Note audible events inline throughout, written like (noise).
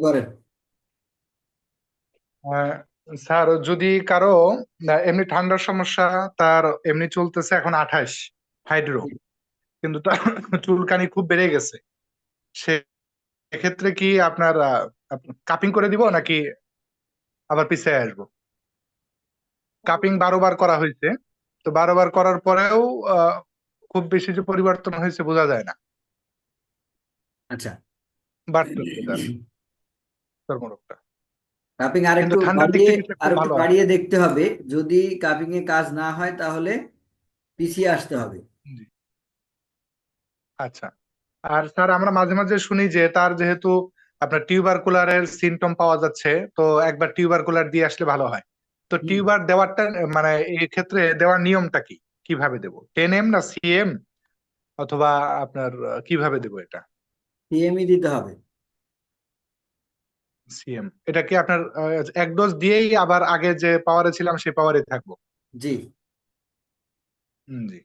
করেন। স্যার যদি কারও এমনি ঠান্ডার সমস্যা তার এমনি চলতেছে এখন আঠাশ হাইড্রো। কিন্তু তার চুলকানি খুব বেড়ে গেছে। সে এক্ষেত্রে কি আপনার কাপিং করে দিব নাকি আবার পিছিয়ে আসব? কাপিং বারো বার করা হয়েছে। তো বারো বার করার পরেও আহ, খুব বেশি যে পরিবর্তন হয়েছে বোঝা যায় না। আচ্ছা। বাড়তেছে তার চর্মরোগটা কাপিং আর একটু বাড়িয়ে আর একটু বাড়িয়ে দেখতে হবে। যদি কাপিং এ কাজ না হয় তাহলে পিছিয়ে আসতে হবে। আচ্ছা। আর স্যার আমরা মাঝে মাঝে শুনি যে তার যেহেতু আপনার টিউবারকুলারের সিমটম পাওয়া যাচ্ছে তো একবার টিউবারকুলার দিয়ে আসলে ভালো হয়। তো টিউবার দেওয়ারটা মানে এই ক্ষেত্রে দেওয়ার নিয়মটা কি? কীভাবে দেব? টেন এম না সিএম অথবা আপনার কীভাবে দেব এটা? সিএমই দিতে হবে। সিএম এটা কি আপনার এক ডোজ দিয়েই আবার আগে যে পাওয়ারে ছিলাম সেই পাওয়ারে থাকব? জি। জি।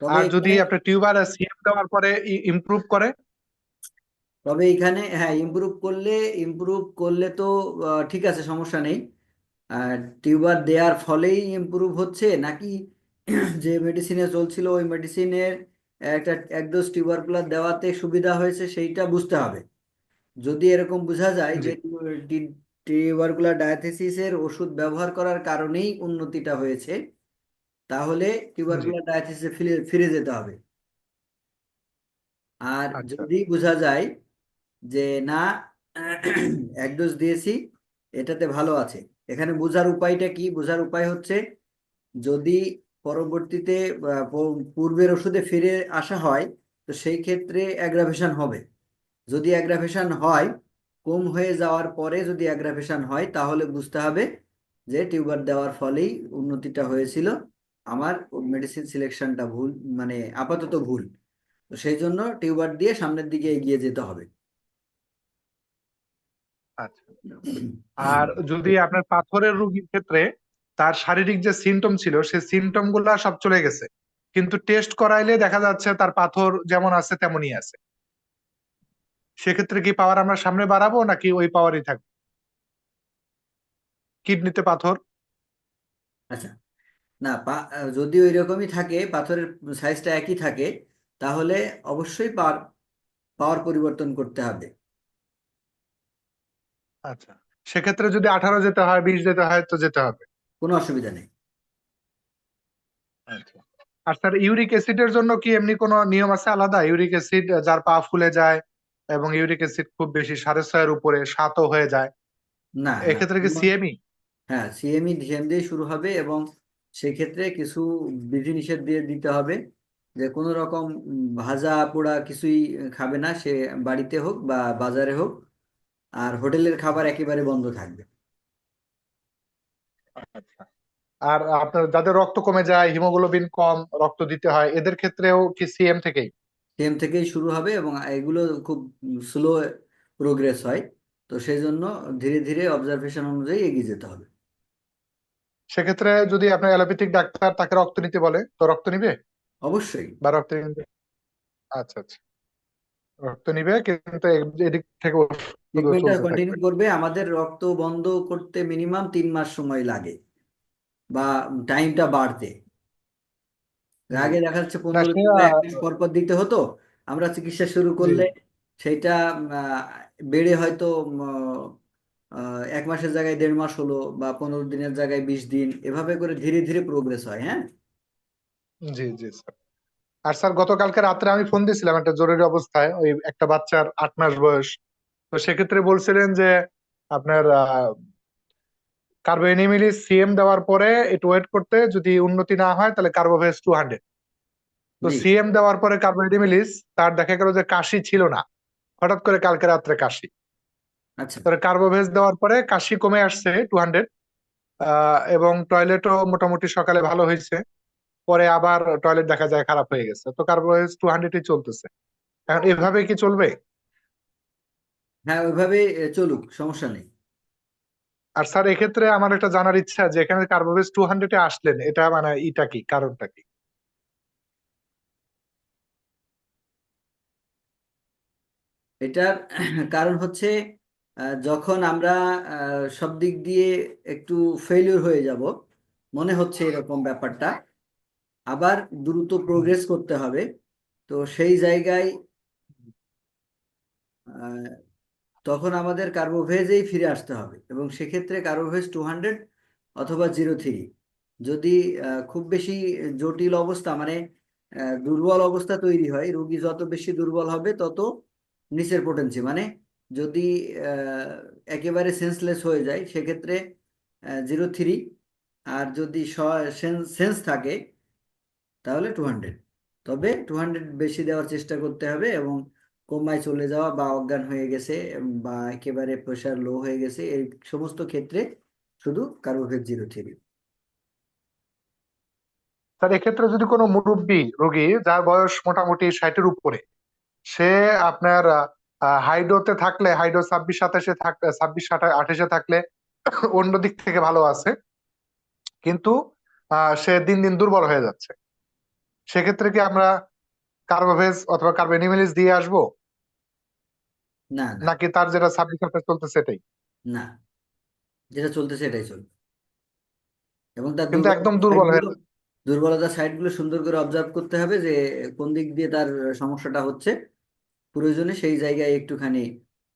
আর যদি আপনার টিউবার সিএম দেওয়ার পরে ইমপ্রুভ করে? তবে এখানে হ্যাঁ ইমপ্রুভ করলে ইমপ্রুভ করলে তো ঠিক আছে সমস্যা নেই। টিউবার দেওয়ার ফলেই ইমপ্রুভ হচ্ছে নাকি যে মেডিসিনে চলছিল ওই মেডিসিনের একটা এক ডোজ টিউবারকুলার দেওয়াতে সুবিধা হয়েছে সেইটা বুঝতে হবে। যদি এরকম বোঝা যায় যে টিউবারকুলার ডায়াথেসিসের ওষুধ ব্যবহার করার কারণেই উন্নতিটা হয়েছে তাহলে টিউবারকুলার ডায়াথেসিসে ফিরে ফিরে যেতে হবে। আর আচ্ছা। যদি বোঝা যায় যে না এক ডোজ দিয়েছি এটাতে ভালো আছে। এখানে বোঝার উপায়টা কি? বোঝার উপায় হচ্ছে যদি পরবর্তীতে পূর্বের ওষুধে ফিরে আসা হয় তো সেই ক্ষেত্রে অ্যাগ্রাভেশন হবে। যদি অ্যাগ্রাভেশন হয়, কম হয়ে যাওয়ার পরে যদি অ্যাগ্রাভেশন হয়, তাহলে বুঝতে হবে যে টিউবার দেওয়ার ফলেই উন্নতিটা হয়েছিল। আমার মেডিসিন সিলেকশনটা ভুল মানে আপাতত ভুল। তো সেই জন্য টিউবার দিয়ে সামনের দিকে এগিয়ে যেতে হবে। আচ্ছা। আর যদি আপনার পাথরের রোগীর ক্ষেত্রে তার শারীরিক যে সিমটম ছিল, সেই সিমটমগুলা সব চলে গেছে। কিন্তু টেস্ট করাইলে দেখা যাচ্ছে তার পাথর যেমন আছে, তেমনই আছে। সেক্ষেত্রে কি পাওয়ার আমরা সামনে বাড়াবো নাকি ওই পাওয়ারই থাকবে? কিডনিতে পাথর? আচ্ছা না পা যদি ওই রকমই থাকে পাথরের সাইজটা একই থাকে তাহলে অবশ্যই পাওয়ার পাওয়ার পরিবর্তন করতে হবে। আচ্ছা সেক্ষেত্রে যদি আঠারো যেতে হয় বিশ যেতে হয় তো যেতে হবে? কোনো অসুবিধা নেই। আচ্ছা আর স্যার ইউরিক অ্যাসিডের জন্য কি এমনি কোনো নিয়ম আছে আলাদা? ইউরিক অ্যাসিড যার পা ফুলে যায় এবং ইউরিক অ্যাসিড খুব বেশি সাড়ে ছয়ের উপরে সাতও হয়ে যায়। না এক্ষেত্রে কি সিএমই হ্যাঁ সিএমই ডিএম দিয়ে শুরু হবে এবং সেক্ষেত্রে কিছু বিধিনিষেধ দিয়ে দিতে হবে যে কোনো রকম ভাজা পোড়া কিছুই খাবে না সে বাড়িতে হোক বা বাজারে হোক আর হোটেলের খাবার একেবারে বন্ধ থাকবে। আচ্ছা। আর আপনার যাদের রক্ত কমে যায় হিমোগ্লোবিন কম রক্ত দিতে হয় এদের ক্ষেত্রেও কি সিএম থেকেই? সিএম থেকেই শুরু হবে এবং এগুলো খুব স্লো প্রোগ্রেস হয়। তো সেই জন্য ধীরে ধীরে অবজারভেশন অনুযায়ী এগিয়ে যেতে হবে। সেক্ষেত্রে যদি আপনার অ্যালোপ্যাথিক ডাক্তার তাকে রক্ত নিতে বলে তো রক্ত নিবে? অবশ্যই। বা রক্ত নিবে? আচ্ছা আচ্ছা। রক্ত নিবে কিন্তু এদিক থেকে ট্রিটমেন্টটা কন্টিনিউ করবে আমাদের রক্ত বন্ধ করতে মিনিমাম তিন মাস সময় লাগে। বা টাইমটা বাড়তে। আগে দেখা যাচ্ছে পনেরো দিন বা এক আহ, পর পর দিতে হতো আমরা চিকিৎসা শুরু করলে সেইটা বেড়ে হয়তো এক মাসের জায়গায় দেড় মাস হলো বা পনেরো দিনের জায়গায় বিশ দিন এভাবে করে ধীরে ধীরে প্রোগ্রেস হয় হ্যাঁ। জি জি স্যার। আর স্যার গতকালকে রাত্রে আমি ফোন দিয়েছিলাম একটা জরুরি অবস্থায় ওই একটা বাচ্চার আট মাস বয়স। তো সেক্ষেত্রে বলছিলেন যে আপনার কার্বোএনিমিলিস সিএম দেওয়ার পরে একটু ওয়েট করতে যদি উন্নতি না হয় তাহলে কার্বোভেজ টু হান্ড্রেড তো সিএম দেওয়ার পরে কার্বোএনিমিলিস তার দেখা গেল যে কাশি ছিল না। হঠাৎ করে কালকে রাত্রে কাশি। আচ্ছা। তার কার্বোভেজ দেওয়ার পরে কাশি কমে আসছে টু হান্ড্রেড এবং টয়লেটও মোটামুটি সকালে ভালো হয়েছে। পরে আবার টয়লেট দেখা যায় খারাপ হয়ে গেছে। তো কার্বোভেজ টু হান্ড্রেডই চলতেছে। এখন এভাবে কি চলবে? হ্যাঁ ওইভাবে চলুক সমস্যা নেই। আর স্যার, এক্ষেত্রে আমার একটা জানার ইচ্ছা যে এখানে কার্বোভেজ টু হান্ড্রেডে আসলেন, এটা মানে ইটা কি, কারণটা কি? এটার কারণ হচ্ছে যখন আমরা সব দিক দিয়ে একটু ফেলিওর হয়ে যাব, মনে হচ্ছে এরকম ব্যাপারটা, আবার দ্রুত প্রোগ্রেস করতে হবে, তো সেই জায়গায় তখন আমাদের কার্বোভেজেই ফিরে আসতে হবে এবং সেক্ষেত্রে কার্বোভেজ টু হান্ড্রেড অথবা জিরো থ্রি যদি খুব বেশি জটিল অবস্থা মানে দুর্বল অবস্থা তৈরি হয়, রোগী যত বেশি দুর্বল হবে, তত নিচের পোটেন্সি মানে যদি একেবারে সেন্সলেস হয়ে যায়, সেক্ষেত্রে জিরো থ্রি আর যদি সেন্স থাকে, তাহলে টু হান্ড্রেড তবে টু হান্ড্রেড বেশি দেওয়ার চেষ্টা করতে হবে এবং কোমায় চলে যাওয়া বা অজ্ঞান হয়ে গেছে বা একেবারে প্রেশার লো হয়ে গেছে, এই সমস্ত ক্ষেত্রে শুধু কার্বোভেজ জিরো থ্রি স্যার, এক্ষেত্রে যদি কোনো মুরব্বী রোগী যার বয়স মোটামুটি ষাটের উপরে, সে আপনার হাইড্রোতে থাকলে হাইড্রো ছাব্বিশ সাতাশে থাকলে ছাব্বিশ আঠাশে থাকলে (clears throat) অন্য দিক থেকে ভালো আছে, কিন্তু সে দিন দিন দুর্বল হয়ে যাচ্ছে। সেক্ষেত্রে কি আমরা কার্বোভেজ অথবা কার্বেনিমেলিস দিয়ে আসব? না নাকি তার যেটা সাতাশ চলতেছে সেটাই না যেটা চলতেছে এটাই চলবে। এবং তার কিন্তু একদম দুর্বল হয়ে সাইডগুলো দুর্বলতার সাইডগুলো সুন্দর করে অবজার্ভ করতে হবে যে কোন দিক দিয়ে তার সমস্যাটা হচ্ছে। প্রয়োজনে সেই জায়গায় একটুখানি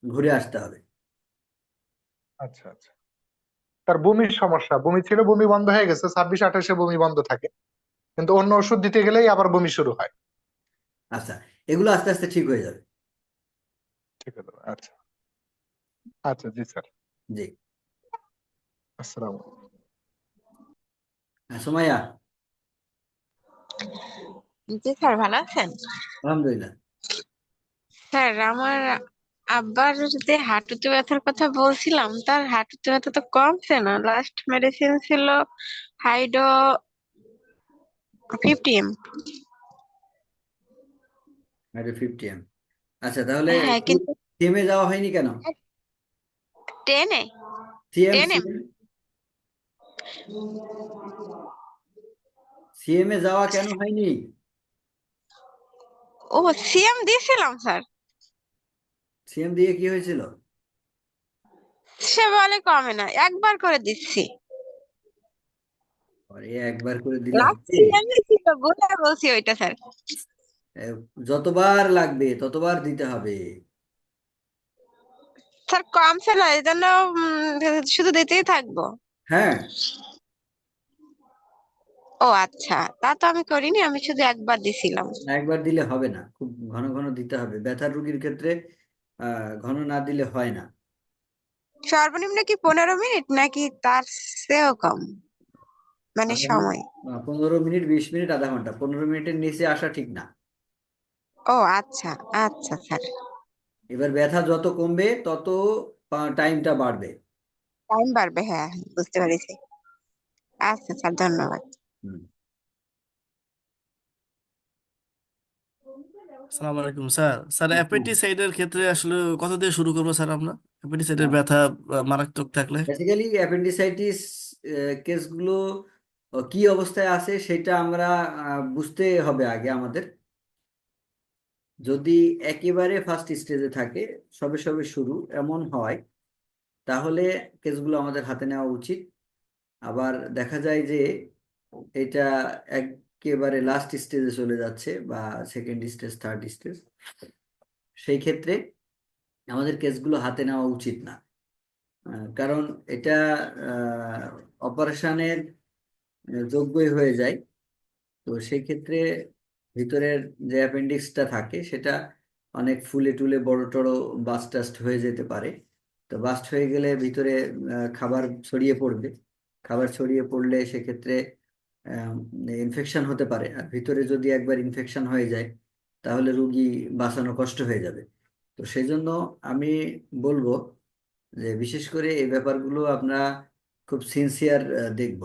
ঘুরে আসতে হবে। আচ্ছা আচ্ছা। তার বমির সমস্যা। বমি ছিল বমি বন্ধ হয়ে গেছে। ছাব্বিশ আঠাশে বমি বন্ধ থাকে। কিন্তু অন্য ওষুধ দিতে গেলেই আবার বমি শুরু হয়। আচ্ছা এগুলো আস্তে আস্তে ঠিক হয়ে যাবে। ঠিক আছে আচ্ছা। আচ্ছা জি স্যার। জি। আসসালাম হ্যাঁ, সুমাইয়া। জি স্যার ভালো আছেন? আলহামদুলিল্লাহ। স্যার আমার আব্বার যে হাঁটুতে ব্যথার কথা বলছিলাম তার হাঁটুতে ব্যথা তো কমছে না। লাস্ট মেডিসিন ছিল hydro fifty hydro fifty M আচ্ছা তাহলে হ্যাঁ কিন্তু সিএমএ যাওয়া হয়নি কেন? টেনে সিএম টেনে সিএমএ যাওয়া কেন হয়নি? ও সিএম দিয়েছিলাম স্যার। সিএম দিয়ে কি হয়েছিল? সে বলে কমে না একবার করে দিচ্ছি। একবার করে দিলে লাস্ট হবে। সিএম ছিল বলে বলছি ওইটা স্যার। যতবার লাগবে ততবার দিতে হবে। স্যার শুধু দিতেই থাকব। হ্যাঁ। ও আচ্ছা। তা তো আমি করিনি আমি শুধু একবার দিছিলাম। একবার দিলে হবে না খুব ঘন ঘন দিতে হবে। ব্যথার রোগীর ক্ষেত্রে ঘন না দিলে হয় না। সর্বনিম্ন কি পনেরো মিনিট নাকি তার চেয়েও কম? মানে সময়। পনেরো মিনিট বিশ মিনিট আধা ঘণ্টা। পনেরো মিনিটের নিচে আসা ঠিক না। ও আচ্ছা আচ্ছা স্যার। এবার ব্যথা যত কমবে তত টাইমটা বাড়বে। টাইম বাড়বে হ্যাঁ বুঝতে পেরেছি। আচ্ছা স্যার ধন্যবাদ। আলাইকুম স্যার। স্যার অ্যাপেন্ডিসাইটের ক্ষেত্রে আসলে কত দিয়ে শুরু করব স্যার আমরা? অ্যাপেন্ডিসাইটের ব্যথা মারাত্মক থাকলে। বেসিক্যালি অ্যাপেন্ডিসাইটিস কেসগুলো কি অবস্থায় আছে সেটা আমরা আহ, বুঝতে হবে আগে আমাদের। যদি একেবারে ফার্স্ট স্টেজে থাকে, সবে সবে শুরু, এমন হয়, তাহলে কেসগুলো আমাদের হাতে নেওয়া উচিত। আবার দেখা যায় যে এটা একেবারে লাস্ট স্টেজে চলে যাচ্ছে বা সেকেন্ড স্টেজ থার্ড স্টেজ সেই ক্ষেত্রে আমাদের কেসগুলো হাতে নেওয়া উচিত না। কারণ এটা অপারেশনের যোগ্যই হয়ে যায়। তো সেই ক্ষেত্রে ভিতরের যে অ্যাপেন্ডিক্সটা থাকে, সেটা অনেক ফুলে টুলে বড় টড় বাস্ট টাস্ট হয়ে যেতে পারে। তো বাস্ট হয়ে গেলে ভিতরে খাবার ছড়িয়ে পড়বে। খাবার ছড়িয়ে পড়লে সেক্ষেত্রে ইনফেকশন হতে পারে। আর ভিতরে যদি একবার ইনফেকশন হয়ে যায়, তাহলে রুগী বাঁচানো কষ্ট হয়ে যাবে। তো সেই জন্য আমি বলব যে, বিশেষ করে এই ব্যাপারগুলো আমরা খুব সিনসিয়ার দেখব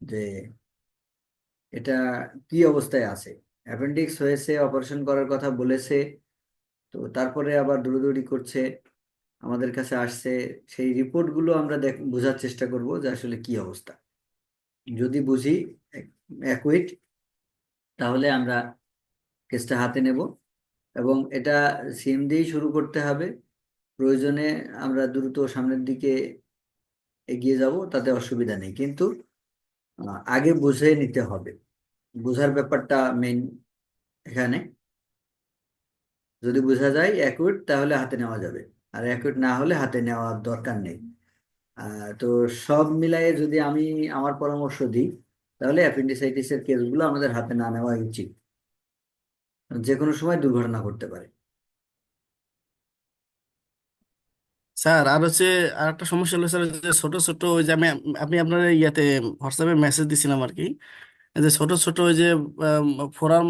যে, এটা কি অবস্থায় আছে। অ্যাপেন্ডিক্স হয়েছে, অপারেশন করার কথা বলেছে, তো তারপরে আবার দৌড়াদৌড়ি করছে, আমাদের কাছে আসছে, সেই রিপোর্টগুলো আমরা দেখ, বোঝার চেষ্টা করব যে আসলে কি অবস্থা। যদি বুঝি অ্যাকুইট, তাহলে আমরা কেসটা হাতে নেব এবং এটা সিএম দিয়েই শুরু করতে হবে। প্রয়োজনে আমরা দ্রুত সামনের দিকে এগিয়ে যাব, তাতে অসুবিধা নেই। কিন্তু আগে বুঝে নিতে হবে। বোঝার ব্যাপারটা মেইন এখানে। যদি বোঝা যায় অ্যাকুরেট তাহলে হাতে নেওয়া যাবে। আর অ্যাকুরেট না হলে হাতে নেওয়ার দরকার নেই। তো সব মিলায়ে যদি আমি আমার পরামর্শ দিই, তাহলে অ্যাপেন্ডিসাইটিসের কেসগুলো আমাদের হাতে না নেওয়া উচিত। যে কোনো সময় দুর্ঘটনা ঘটতে পারে। স্যার, আর হচ্ছে আর একটা সমস্যা হলো, স্যার ছোট ছোট ওই যে আমি, আপনি আপনার ইয়াতে হোয়াটসঅ্যাপে মেসেজ দিছিলাম আর কি। যে ছোট ছোট ওই যে ফোড়ার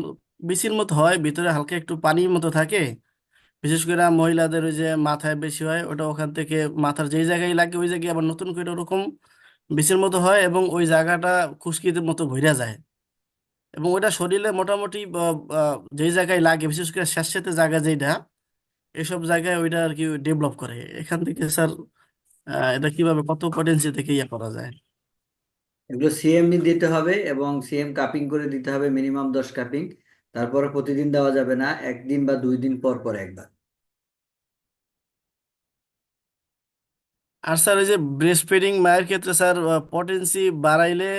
বিচির মতো হয়, ভিতরে হালকা একটু পানির মতো থাকে। বিশেষ করে মহিলাদের ওই যে মাথায় বেশি হয়, ওটা ওখান থেকে মাথার যেই জায়গায় লাগে, ওই জায়গায় আবার নতুন করে ওরকম বিচির মতো হয় এবং ওই জায়গাটা খুশকির মতো ভইরা যায়। এবং ওটা শরীরে মোটামুটি যেই জায়গায় লাগে, বিশেষ করে স্যাঁতসেঁতে জায়গা যেটা এসব জায়গায় ওইটা আর কি ডেভেলপ করে। এখান থেকে স্যার এটা কীভাবে কত পটেন্সি থেকে ইয়ে করা যায়? এগুলো সিএম দিতে হবে এবং সিএম কাপিং করে দিতে হবে মিনিমাম দশ কাপিং তারপরে প্রতিদিন দেওয়া যাবে না একদিন বা দুই দিন পর পর একবার। আর স্যার এই যে ব্রেস্ট ফিডিং মায়ের ক্ষেত্রে স্যার পটেন্সি বাড়াইলে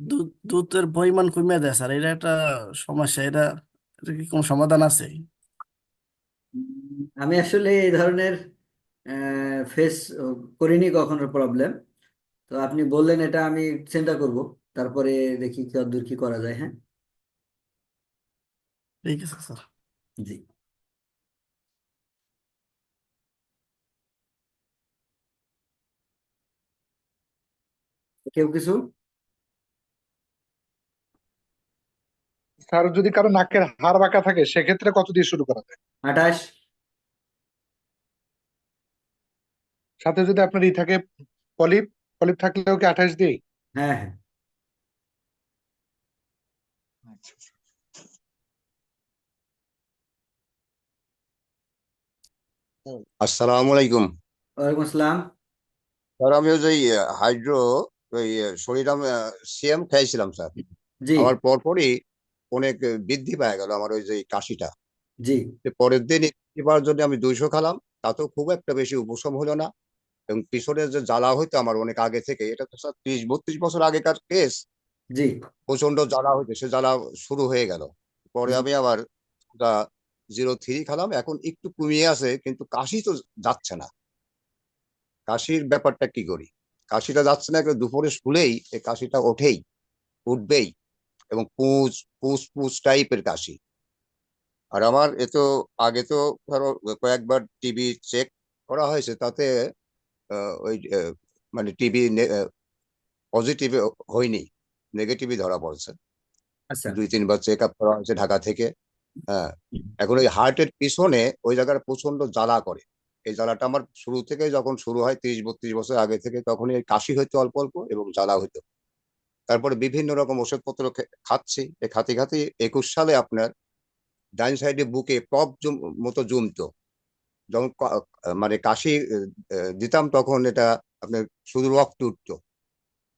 দুধ দুধের পরিমাণ কমিয়ে দেয় স্যার এটা একটা সমস্যা এটা এটা কি কোনো সমাধান আছে? আমি আসলে এই ধরনের ফেস করিনি কখনো প্রবলেম তো আপনি বললেন এটা আমি চিন্তা করব। তারপরে দেখি কতদূর কি করা যায় হ্যাঁ? ঠিক আছে স্যার। জি। কেউ কিছু? স্যার যদি কারও নাকের হাড় বাঁকা থাকে সেক্ষেত্রে কত দিয়ে শুরু করা যায়? আঠাশ। সাথে যদি আপনার ই থাকে পলিপ। পলিপ থাকলেও কি আঠাশ দিই? হ্যাঁ হ্যাঁ। আসসালামু আলাইকুম। ওয়ালাইকুম আসসালাম। স্যার আমি ওই যে হাইড্রো ওই শরীরাম সিএম খাইছিলাম স্যার। জি। আমার পরপরই অনেক বৃদ্ধি পায় গেল আমার ওই যে কাশিটা। জি। পরের দিন এবার জন্য আমি দুইশো খেলাম তাতেও খুব একটা বেশি উপশম হলো না। এবং পিছনে যে জ্বালা হইতো আমার অনেক আগে থেকে এটা তো স্যার ত্রিশ বত্রিশ বছর আগেকার কেস জি। প্রচণ্ড জ্বালা হইতো সে জ্বালা শুরু হয়ে গেল। পরে আমি আবার জিরো থ্রি খেলাম এখন একটু কমিয়ে আছে কিন্তু কাশি তো যাচ্ছে না। কাশির ব্যাপারটা কি করি? কাশিটা যাচ্ছে না দুপুরে শুলেই এই কাশিটা ওঠেই উঠবেই এবং পুঁজ পুঁজ পুঁজ টাইপের কাশি। আর আমার এ তো আগে তো ধরো কয়েকবার টিভি চেক করা হয়েছে তাতে ওই মানে টিভি পজিটিভ হয়নি নেগেটিভই ধরা পড়ছে। আচ্ছা। দুই তিনবার চেক আপ করা হয়েছে ঢাকা থেকে হ্যাঁ। এখন ওই হার্টের পিছনে ওই জায়গাটা প্রচণ্ড জ্বালা করে। এই জ্বালাটা আমার শুরু থেকে যখন শুরু হয় তিরিশ বত্রিশ বছর আগে থেকে তখনই এই কাশি হইতো অল্প অল্প এবং জ্বালা হইতো। তারপরে বিভিন্ন রকম ওষুধপত্র খাচ্ছি। এই খাতে খাতে একুশ সালে আপনার ডাইন সাইডে বুকে পপ মতো জমতো। যখন মানে কাশি দিতাম তখন এটা আপনার শুধু রক্ত উঠতো।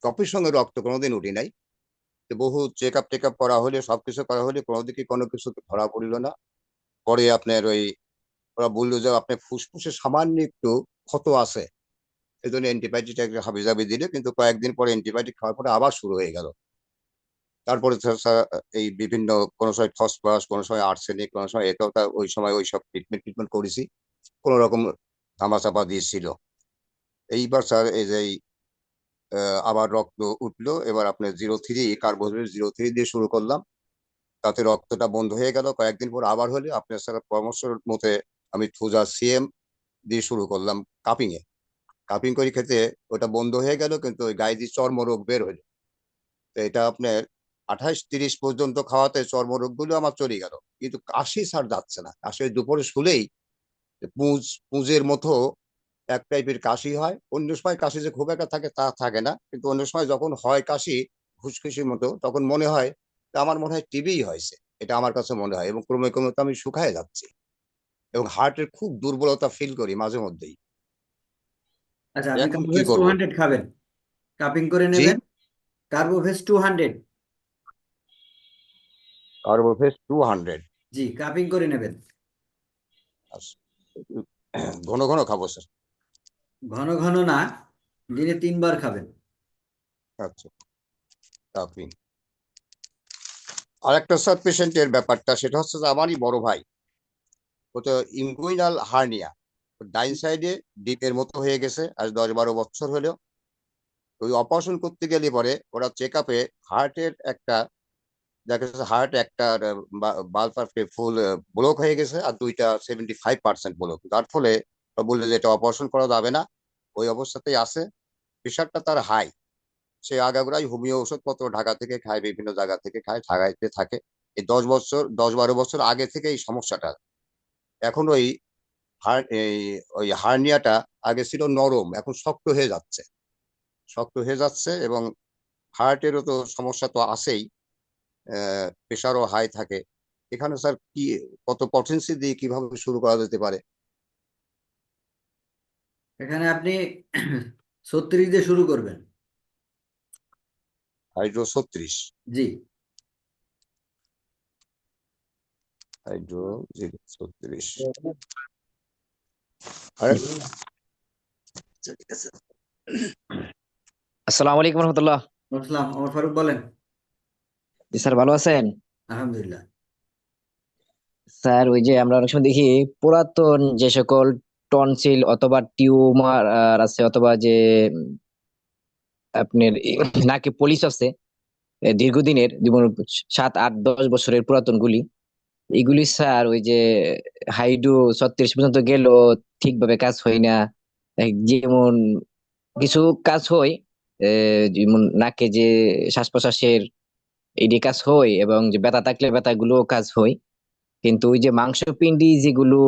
কফির সঙ্গে রক্ত কোনোদিন উঠি নাই। বহু চেক আপ টেক আপ করা হলে, সবকিছু করা হলে কোনো দিকে কোনো কিছু ধরা পড়িল না। পরে আপনার ওই, ওরা বলল যে আপনার ফুসফুসে সামান্য একটু ক্ষত আছে। এই জন্য অ্যান্টিবায়োটিক হাবিজাবি দিলে, কিন্তু কয়েকদিন পরে অ্যান্টিবায়োটিক খাওয়ার পরে আবার শুরু হয়ে গেল। তারপরে এই বিভিন্ন কোনো সময় ফসফরাস কোনো সময় আর্সেনিক কোনো সময় এটাও তা ওই সময় ওই সব ট্রিটমেন্ট ট্রিটমেন্ট করেছি। কোনো রকম ধামাচাপা দিয়েছিল। এইবার স্যার এই যে আবার রক্ত উঠল, এবার আপনার zero three carbohydrate zero three দিয়ে শুরু করলাম। তাতে রক্তটা বন্ধ হয়ে গেল, কয়েকদিন পর আবার হলে। আপনার স্যার পরামর্শ মতে আমি থুজা সিএম দিয়ে শুরু করলাম কাপিং এ। কাপিং করে খেতে ওটা বন্ধ হয়ে গেল, কিন্তু ওই গায়ে দিয়ে চর্মরোগ বের হলো। তো এটা আপনার আঠাশ তিরিশ পর্যন্ত খাওয়াতে চর্মরোগগুলো আমার চলে গেল। কিন্তু কাশি স্যার যাচ্ছে না। কাশি দুপুরে শুলেই পুঁজ পুঁজের মতো এক টাইপের কাশি হয়। অন্য সময় কাশি যে খুব একটা থাকে তা থাকে না। কিন্তু অন্য সময় যখন হয় কাশি খুশখুশির মতো তখন মনে হয় আমার মনে হয় টিবিই হয়েছে। এটা আমার কাছে মনে হয় এবং ক্রমে ক্রমে তো আমি শুকায় যাচ্ছি এবং হার্টের খুব দুর্বলতা ফিল করি মাঝে মধ্যেই। আচ্ছা আপনি এখন কি টু হান্ড্রেড খাবেন? কাপিং করে জি? নেবেন? কাপিং করে নেবেন। ঘন ঘন খাব স্যার। ঘন ঘন না দিনে তিনবার খাবেন। আচ্ছা আর একটা স্যার পেশেন্টের ব্যাপারটা সেটা হচ্ছে যে আমারই বড় ভাই ওটা ইনগুইনাল হার্নিয়া ডাইন সাইডে ডিপের মতো হয়ে গেছে আজ দশ বারো বছর হলেও ওই অপারেশন করতে গেলে পরে ওরা চেক আপে হার্টের একটা দেখা যাচ্ছে হার্ট একটা বাল্পার ফুল ব্লক হয়ে গেছে আর দুইটা সেভেন্টি ফাইভ পার্সেন্ট ব্লক যার ফলে বললে যে এটা অপারেশন করা যাবে না। ওই অবস্থাতেই আছে। প্রেশারটা তার হাই সে আগাগোড়াই হোমিও ওষুধপত্র ঢাকা থেকে খায়, বিভিন্ন জায়গা থেকে খায়, ঢাকাইতে থাকে। এই দশ বছর, দশ বারো বছর আগে থেকে এই সমস্যাটা। এখন ওই হার, এই, ওই হার্নিয়াটা আগে ছিল নরম, এখন শক্ত হয়ে যাচ্ছে। শক্ত হয়ে যাচ্ছে এবং হার্টেরও তো সমস্যা তো আছেই। প্রেশারও হাই থাকে। এখানে স্যার কি কত পটেন্সি দিয়ে কীভাবে শুরু করা যেতে পারে? এখানে আপনি ছত্রিশ দিয়ে শুরু করবেন। হাইড্রো ছত্রিশ। জি। হাইড্রো ছত্রিশ। আর আচ্ছা, আসসালামু আলাইকুম রহমতুল্লাহ। আসসালাম। ওমর ফারুক বলেন। জি স্যার ভালো আছেন? আলহামদুলিল্লাহ। স্যার ওই যে আমরা অনেক সময় দেখি পুরাতন যে সকল টনসিল অথবা টিউমার আছে অথবা যে আপনার নাকে পলিশ আছে দীর্ঘদিনের সাত আট দশ বছরের পুরাতন গুলি এগুলি স্যার ওই যে হাইডু ছত্রিশ পর্যন্ত গেল ঠিকভাবে কাজ হয় না। যেমন কিছু কাজ হয় যেমন নাকে যে শ্বাস প্রশ্বাসের এটি কাজ হয় এবং যে ব্যথা থাকলে ব্যথা গুলো কাজ হয়। কিন্তু ওই যে মাংসপিণ্ডি যেগুলো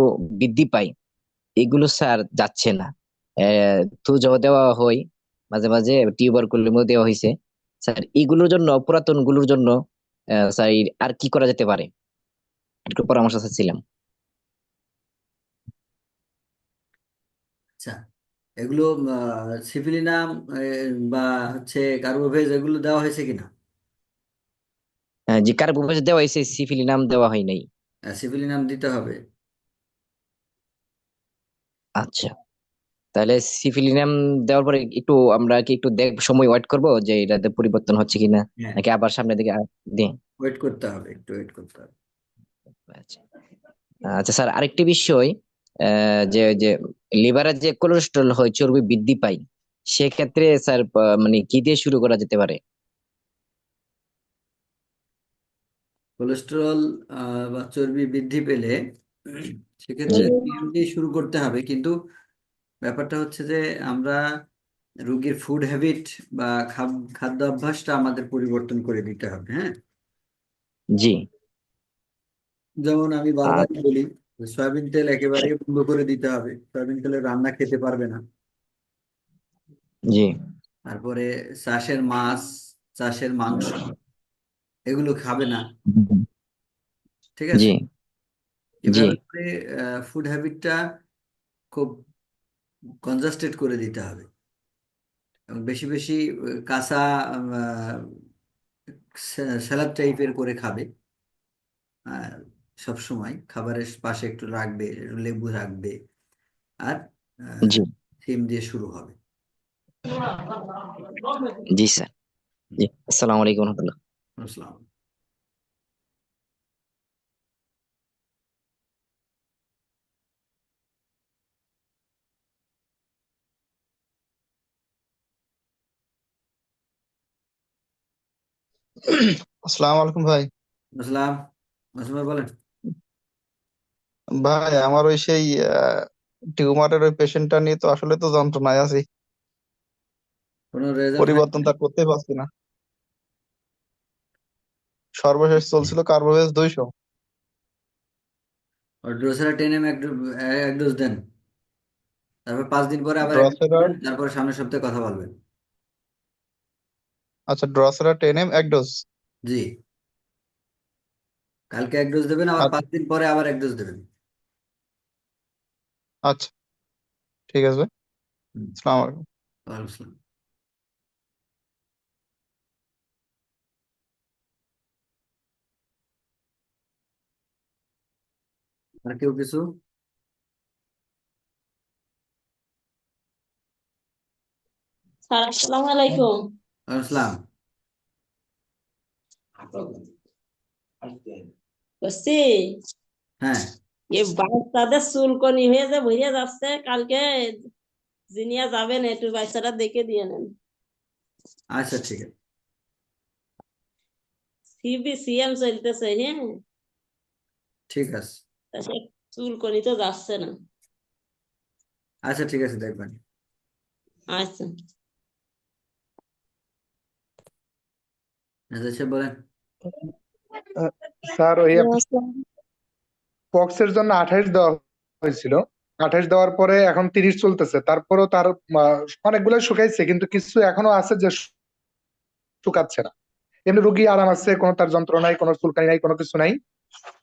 বৃদ্ধি পায়, এগুলো স্যার যাচ্ছে না। তুজো দেওয়া হয়, মাঝে মাঝে টিউবারকুলিনও দেওয়া হয়েছে স্যার, এগুলোর জন্য পুরাতনগুলোর জন্য স্যার আর কি করা যেতে পারে? একটু পরামর্শ চাচ্ছিলাম। আচ্ছা এগুলো সিফিলিনাম বা হচ্ছে কার্বোভেজ এগুলো দেওয়া হয়েছে কিনা? যে কার্বোভেজ দেওয়া হয়েছে সিফিলিনাম দেওয়া হয় নাই। সিফিলিনাম দিতে হবে। আচ্ছা। তাহলে সিফিলিনাম দেওয়ার পরে একটু আমরা কি একটু দেখ সময় ওয়েট করব যে এটাতে পরিবর্তন হচ্ছে কিনা? হ্যাঁ। নাকি আবার সামনের দিকে দিই ওয়েট করতে হবে একটু ওয়েট করতে হবে। আচ্ছা। আচ্ছা স্যার আরেকটি বিষয় যে যে লিভারে যে কোলেস্টেরল হয় চর্বি বৃদ্ধি পায় সেক্ষেত্রে স্যার মানে কি দিয়ে শুরু করা যেতে পারে? কোলেস্টেরল বা চর্বি বৃদ্ধি পেলে সেক্ষেত্রে দিয়ে শুরু করতে হবে। কিন্তু ব্যাপারটা হচ্ছে যে আমরা রুগীর ফুড হ্যাবিট বা খাদ্য অভ্যাসটা আমাদের পরিবর্তন করে দিতে হবে হ্যাঁ? জি। যেমন আমি বারবারই বলি সয়াবিন তেল একেবারে বন্ধ করে দিতে হবে। সয়াবিন তেলের রান্না খেতে পারবে না। জি। তারপরে চাষের মাছ চাষের মাংস এগুলো খাবে না। ঠিক আছে? জি। এভাবে ফুড হ্যাবিটটা খুব কনজাস্টেড করে দিতে হবে। এবং বেশি বেশি কাঁচা স্যালাড টাইপের করে খাবে। সব সময় খাবারের পাশে একটু রাখবে একটু লেবু রাখবে। আর জি। সিম দিয়ে শুরু হবে। জি স্যার। জি আসসালামু আলাইকুম রহমতুল্লাহ। আসসালাম আসসালামু আলাইকুম ভাই আসসালাম আসসালাম বলেন ভাই আমার ওই সেই টিউমারের ওই পেশেন্টটা নিয়ে তো আসলে তো যন্ত্রণায় আছি কোনো রেজাল্ট পরিবর্তন তার করতেই পারছি না সর্বশেষ চলছিল কার্বোভেজ দুইশো। ড্রোসেরা টেন এম এক এক ডোজ দেন। তারপর পাঁচ দিন পরে আবার ড্রসেরা তারপর সামনের সপ্তাহে কথা বলবেন। আচ্ছা ড্রসেরা টেন এম এক ডোজ। জি। কালকে এক ডোজ দেবেন আবার আচ্ছা। পাঁচ দিন পরে আবার এক ডোজ দেবেন। আচ্ছা। ঠিক আছে। আসসালামু আলাইকুম। ওয়ালাইকুম আসসালাম আর কেউ কিছু স্যার আসসালামু আলাইকুম আসসালাম বসি হ্যাঁ এ বাচ্চাদের চুলকনি হয়ে যে ভরিয়া যাচ্ছে কালকে জিনিয়া যাবেন একটু বাচ্চারা দেখে দিয়ে নেন আচ্ছা ঠিক আছে সিবি সিএম চলতেছে হ্যাঁ ঠিক আছে চুলকনি তো যাচ্ছে না। আচ্ছা ঠিক আছে দেখবেন। আচ্ছা। আচ্ছা বলেন। স্যার ওই পক্সের জন্য আঠাইশ দেওয়া হয়েছিল। আঠাইশ দেওয়ার পরে এখন তিরিশ চলতেছে। তারপরেও তার অনেকগুলো শুকাইছে কিন্তু কিছু এখনও আছে যে শুকাচ্ছে না। এমনি রুগী আরাম আছে কোনো তার যন্ত্রণা নাই কোনো চুলকানি নাই কোনো কিছু নাই।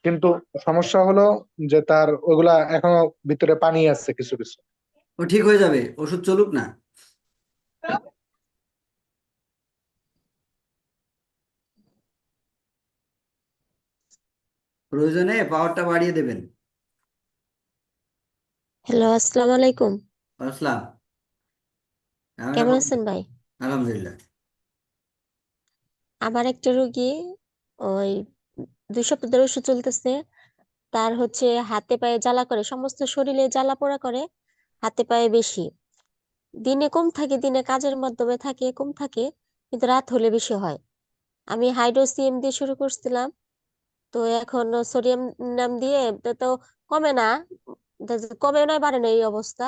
কিন্তু সমস্যা হলো যে তার ওগুলা এখনও ভিতরে পানি আছে কিছু কিছু। ও ঠিক হয়ে যাবে ওষুধ চলুক না। প্রয়োজনে পাওয়ারটা বাড়িয়ে দেবেন। হ্যালো আসসালামু আলাইকুম। এখন কেমন আছেন ভাই? আলহামদুলিল্লাহ। আমার একটা রোগী ওই দুই সপ্তাহ ধরে ওষুধ চলতেছে। তার হচ্ছে হাতে পায়ে জ্বালা করে, সমস্ত শরীরে জ্বালা পোড়া করে, হাতে পায়ে বেশি। দিনে কম থাকে, দিনে কাজের মাধ্যমে থাকে, কম থাকে, কিন্তু রাত হলে বেশি হয়। আমি হাইড্রোসিএম দিয়ে শুরু করছিলাম, তো এখন সোডিয়াম নাম দিয়ে তো কমে না কমে না বাড়ে না এই অবস্থা।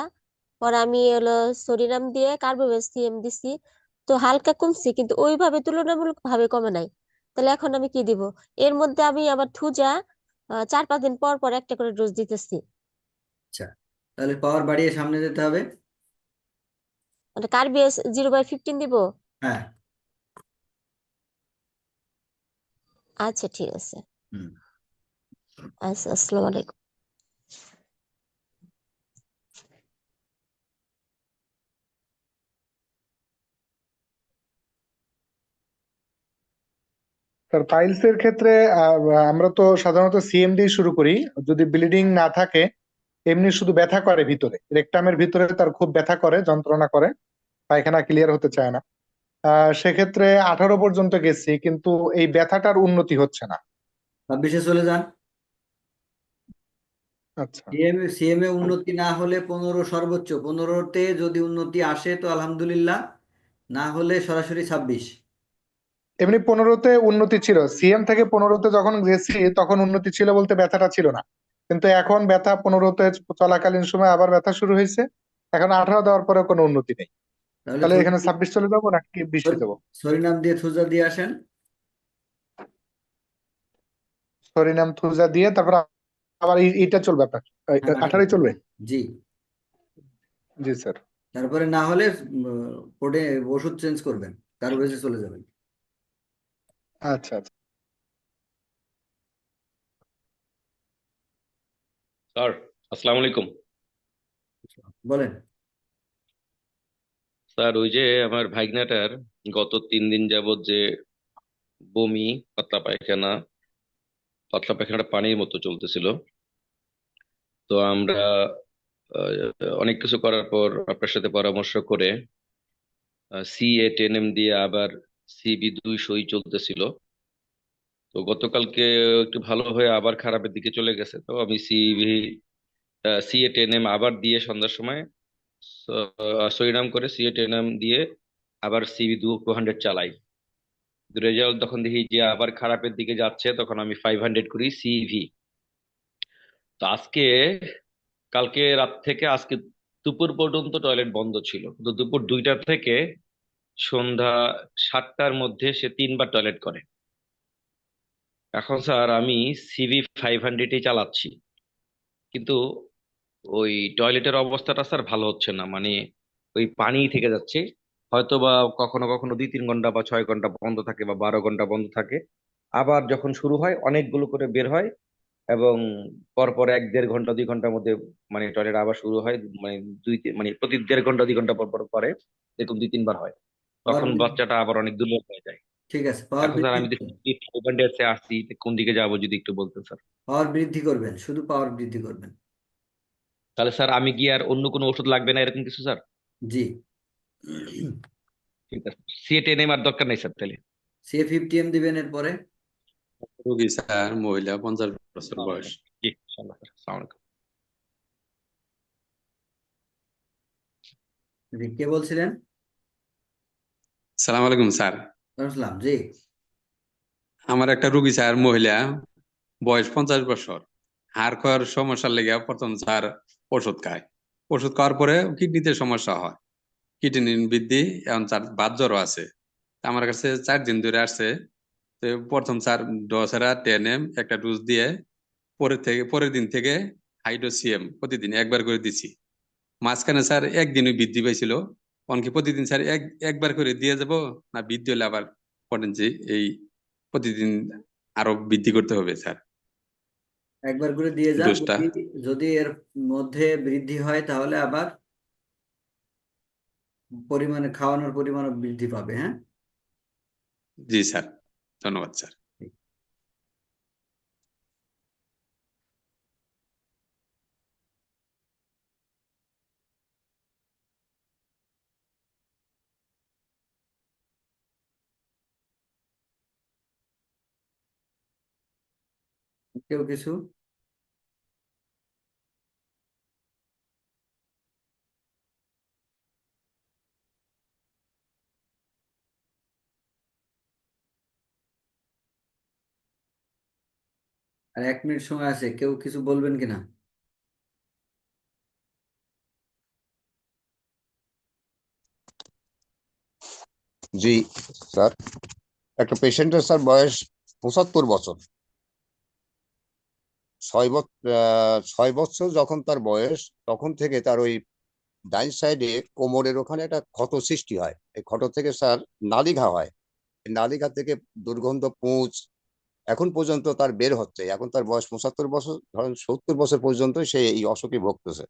পরে আমি হলো সোডিয়াম দিয়ে কার্বোভ্যাক্সিয়াম দিছি, তো হালকা কমছে, কিন্তু ওইভাবে তুলনামূলক ভাবে কমে নাই। তাহলে এখন আমি কি দিব? এর মধ্যে আমি আবার থুজা চার পাঁচ দিন পর পর একটা করে ডোজ দিতেছি। আচ্ছা তাহলে পাওয়ার বাড়িয়ে সামনে যেতে হবে। মানে কার্বিএস জিরো বাই ফিফটিন দিব? হ্যাঁ। আচ্ছা ঠিক আছে। হুম। আচ্ছা আসসালামু আলাইকুম। স্যার পাইলস এর ক্ষেত্রে আমরা তো সাধারণত সিএম দিয়ে শুরু করি। যদি ব্লিডিং না থাকে এমনি শুধু ব্যথা করে ভিতরে। রেকটামের ভিতরে তার খুব ব্যথা করে যন্ত্রণা করে। পায়খানা ক্লিয়ার হতে চায় না। সেক্ষেত্রে আঠারো পর্যন্ত গেছি কিন্তু এই ব্যথাটার উন্নতি হচ্ছে না। ছাব্বিশে চলে যান। আচ্ছা। সিএম সিএম এ উন্নতি না হলে পনেরো সর্বোচ্চ। পনেরোতে যদি উন্নতি আসে তো আলহামদুলিল্লাহ না হলে সরাসরি ছাব্বিশ। এমনি পনেরোতে উন্নতি ছিল। সিএম থেকে পনেরোতে যখন গেছি তখন উন্নতি ছিল বলতে ব্যথাটা ছিল না। কিন্তু এখন ব্যথা পনেরোতে চলাকালীন সময় আবার ব্যথা শুরু হয়েছে। এখন আঠারো দেওয়ার পরে কোনো উন্নতি নেই। তাহলে এখানে ছাব্বিশ চলে যাব নাকি বিশে দেবো সরিনাম দিয়ে থুজা দিয়ে আসেন। সরিনাম থুজা দিয়ে তারপর আবার এইটা চলবে আপনার। হ্যাঁ, আঠারোই চলবে? জি। জি স্যার। তারপরে না হলে ওষুধ চেঞ্জ করবেন কার্বোভেজে চলে যাবেন। আচ্ছা আচ্ছা। স্যার আসসালামু আলাইকুম। বলেন। স্যার ওই যে আমার ভাইগনাটার গত তিন দিন যাবত যে বমি পাতলা পায়খানা পাতলা পায়খানাটা পানির মতো চলতেছিল। তো আমরা আহ, অনেক কিছু করার পর আপনার সাথে পরামর্শ করে সি এ টেন এম দিয়ে আবার সিবি দুই সই চলতেছিল। তো গতকালকে একটু ভালো হয়ে আবার খারাপের দিকে চলে গেছে। তো আমি CB C A ten M আবার দিয়ে সন্ধ্যার সময় সরিনাম করে সি এ টেন এম দিয়ে আবার সিবি দু টু হান্ড্রেড চালাই। রেজাল্ট তখন দেখি যে আবার খারাপের দিকে যাচ্ছে, তখন আমি ফাইভ হান্ড্রেড করি সিভি তো আজকে, কালকে রাত থেকে, আজকে দুপুর পর্যন্ত টয়লেট বন্ধ ছিল। তো দুপুর দুইটা থেকে সন্ধ্যা সাতটার মধ্যে সে তিনবার টয়লেট করে। এখন স্যার আমি সিভি ফাইভ হান্ড্রেডই চালাচ্ছি। কিন্তু ওই টয়লেটের অবস্থাটা স্যার ভালো হচ্ছে না। মানে ওই পানি থেকে যাচ্ছে। হয়তো বা কখনো কখনো দুই তিন ঘণ্টা বা ছয় ঘণ্টা বন্ধ থাকে বা বারো ঘণ্টা বন্ধ থাকে। আবার যখন শুরু হয়, অনেকগুলো করে বের হয় এবং পরপর এক দেড় ঘণ্টা, দুই ঘণ্টার মধ্যে মানে টয়লেট আবার শুরু হয়। মানে দুই মানে প্রতি দেড় ঘণ্টা, দুই ঘণ্টা পর পর করে। এরকম দুই তিনবার হয়। তখন বাচ্চাটা আবার অনেক দুর্বল হয়ে যায়। ঠিক আছে পাওয়ার এখন স্যার আমি বৃদ্ধি দেখছি আসছি কোন দিকে যাব যদি একটু বলতেন স্যার। পাওয়ার বৃদ্ধি করবেন শুধু পাওয়ার বৃদ্ধি করবেন। তাহলে স্যার আমি কি আর অন্য কোনো ওষুধ লাগবে না এরকম কিছু স্যার? জি। ঠিক আছে সিএ টেন আর দরকার নেই স্যার তাহলে। সে ফিফটি এম দিবেন এরপরে। রোগী স্যার মহিলা পঞ্চাশ বছর বয়স। জি ইনশাআল্লাহ স্যার আসসালামু আলাইকুম। জি, কে বলছিলেন? সালাম আলাইকুম স্যার। জি। আমার একটা রুগী স্যার মহিলা বয়স পঞ্চাশ বছর। হাড় খাওয়ার সমস্যার লেগে প্রথম স্যার ওষুধ খায়। ওষুধ খাওয়ার পরে কিডনিতে সমস্যা হয়। কিডনি বৃদ্ধি এখন স্যার বাত জ্বরও আছে। আমার কাছে চার দিন ধরে আসছে। তো প্রথম স্যার ডসেরা টেন এম একটা ডোজ দিয়ে পরের থেকে পরের দিন থেকে হাইড্রোসিএম প্রতিদিন একবার করে দিছি। মাঝখানে স্যার একদিনই বৃদ্ধি পাইছিল। অনকি প্রতিদিন স্যার এক একবার করে দিয়ে যাব না বৃদ্ধি হলে আবার বলেন যে এই প্রতিদিন আরও বৃদ্ধি করতে হবে স্যার। একবার করে দিয়ে যান যদি এর মধ্যে বৃদ্ধি হয় তাহলে আবার পরিমাণে খাওয়ানোর পরিমাণও বৃদ্ধি পাবে হ্যাঁ? জি স্যার ধন্যবাদ স্যার। কেউ কিছু? আর এক মিনিট সময় আছে, কেউ কিছু বলবেন কিনা? জি, স্যার। একটা পেশেন্টের স্যার, বয়স পঁচাত্তর বছর। ছয় বছর ছয় বছর যখন তার বয়স, তখন থেকে তার ওই ডাইন সাইডে কোমরের ওখানে একটা ক্ষত সৃষ্টি হয়। এই ক্ষত থেকে স্যার নালিঘা হয়। নালিঘা থেকে দুর্গন্ধ, পুঁজ এখন পর্যন্ত তার বের হচ্ছে। এখন তার বয়স পঁচাত্তর বছর, ধরেন সত্তর বছর পর্যন্ত সে এই অসুখে ভুগতেছে।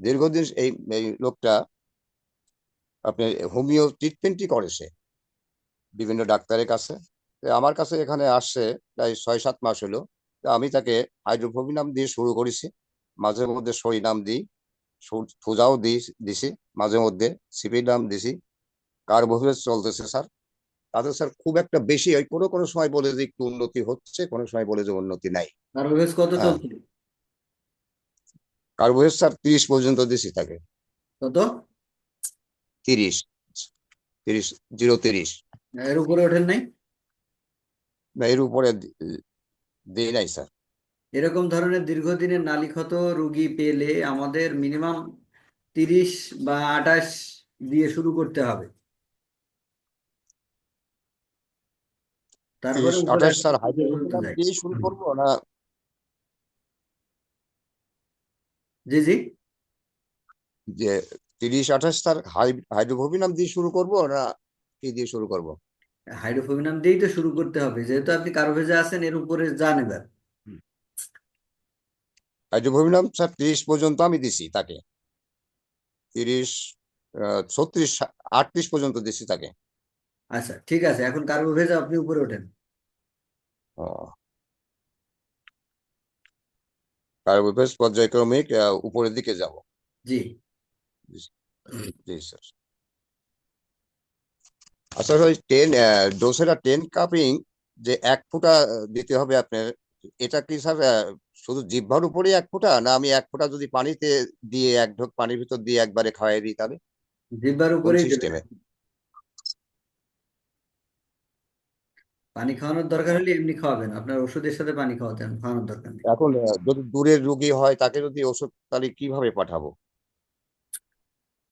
দীর্ঘদিন এই এই লোকটা আপনি হোমিও ট্রিটমেন্টই করেছে বিভিন্ন ডাক্তারের কাছে। আমার কাছে এখানে আসছে প্রায় ছয় সাত মাস হলো। আমি তাকে হাইড্রোফোবি নাম দিয়ে শুরু করেছি। মাঝে মধ্যে সরিনাম দিই সু- সুজাও দিই দিছি। মাঝে মধ্যে সিপিডাম দিছি। কার্বোভেজ চলতেছে স্যার। তাতে স্যার খুব একটা বেশি হয়। কোনো কোনো সময় বলে যে একটু উন্নতি হচ্ছে কোনো সময় বলে যে উন্নতি নাই। কার্বোভেজ কত হ্যাঁ। চলছে? কার্বোভেজ স্যার তিরিশ পর্যন্ত দিছি তাকে। কত? তিরিশ। তিরিশ জিরো তিরিশ। এর উপরে ওঠেন নাই? না এর উপরে নাই স্যার। এরকম ধরনের দীর্ঘদিনের নালীক্ষত রোগী পেলে আমাদের মিনিমাম তিরিশ বা আঠাশ দিয়ে শুরু করতে হবে। তারপরে আঠাশ স্যার শুরু করব না? জি জি। যে তিরিশ আঠাশ স্যার হাই হাইড্রোফোবিনাম দিয়ে শুরু করব না কি দিয়ে শুরু করব? হাইড্রোফোবিনাম দিয়েই তো শুরু করতে হবে যেহেতু আপনি কার্বোভেজে আছেন এর উপরে যান এবার হাইড্রোফোবিনাম স্যার তিরিশ পর্যন্ত আমি দিছি তাকে। তিরিশ ছত্রিশ আটত্রিশ পর্যন্ত দিছি তাকে। আচ্ছা ঠিক আছে এখন কার্বোভেজ আপনি উপরে ওঠেন। কার্বোভেজ পর্যায়ক্রমিক আহ, উপরের দিকে যাব। জি জি স্যার। আচ্ছা ওই টেন ডোসেরা টেন কাপিং যে এক ফোঁটা দিতে হবে আপনার এটা কি স্যার শুধু জিহ্বার উপরেই এক ফোঁটা? না আমি এক ফোঁটা যদি পানিতে দিয়ে এক ঢোক পানির ভিতর দিয়ে একবারে খাওয়াই দিই তাহলে? জিহ্বার দেবেন সিস্টেমে পানি খাওয়ানোর দরকার হলে এমনি খাওয়াবেন। আপনার ওষুধের সাথে পানি খাওয়াতে খাওয়ানোর দরকার নেই। এখন যদি দূরের রোগী হয় তাকে যদি ওষুধ তাহলে কীভাবে পাঠাবো?